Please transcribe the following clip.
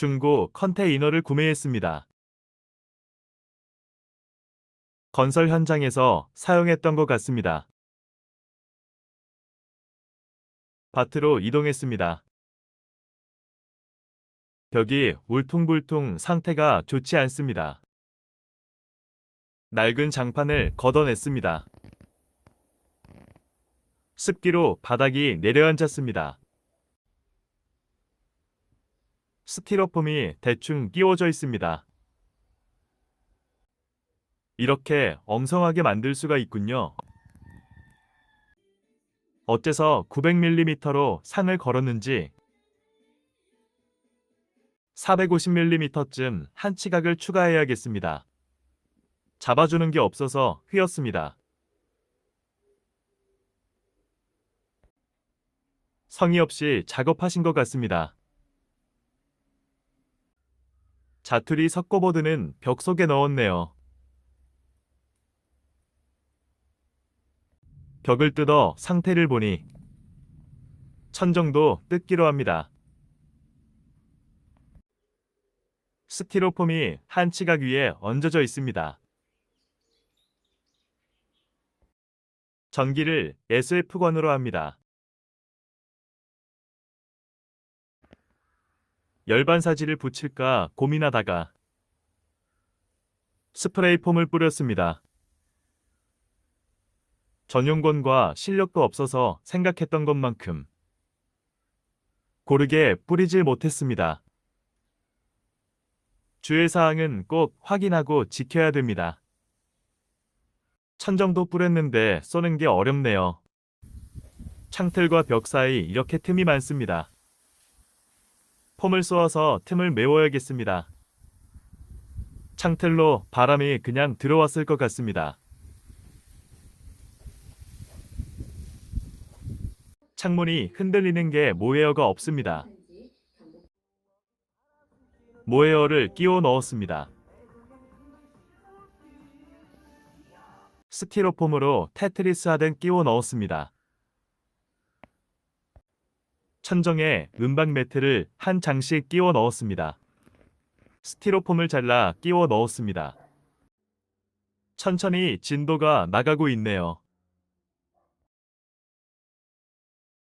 중고 컨테이너를 구매했습니다. 건설 현장에서 사용했던 것 같습니다. 밭으로 이동했습니다. 벽이 울퉁불퉁 상태가 좋지 않습니다. 낡은 장판을 걷어냈습니다. 습기로 바닥이 내려앉았습니다. 스티로폼이 대충 끼워져 있습니다. 이렇게 엉성하게 만들 수가 있군요. 어째서 900mm로 상을 걸었는지 450mm쯤 한 치각을 추가해야겠습니다. 잡아주는 게 없어서 휘었습니다. 성의 없이 작업하신 것 같습니다. 자투리 석고보드는 벽 속에 넣었네요. 벽을 뜯어 상태를 보니 천 정도 뜯기로 합니다. 스티로폼이 한 치각 위에 얹어져 있습니다. 전기를 SF관으로 합니다. 열반사지를 붙일까 고민하다가 스프레이 폼을 뿌렸습니다. 전용권과 실력도 없어서 생각했던 것만큼 고르게 뿌리질 못했습니다. 주의사항은 꼭 확인하고 지켜야 됩니다. 천정도 뿌렸는데 쏘는 게 어렵네요. 창틀과 벽 사이 이렇게 틈이 많습니다. 폼을 쏘아서 틈을 메워야겠습니다. 창틀로 바람이 그냥 들어왔을 것 같습니다. 창문이 흔들리는 게 모헤어가 없습니다. 모헤어를 끼워 넣었습니다. 스티로폼으로 테트리스 하듯 끼워 넣었습니다. 천정에 은박 매트를 한 장씩 끼워 넣었습니다. 스티로폼을 잘라 끼워 넣었습니다. 천천히 진도가 나가고 있네요.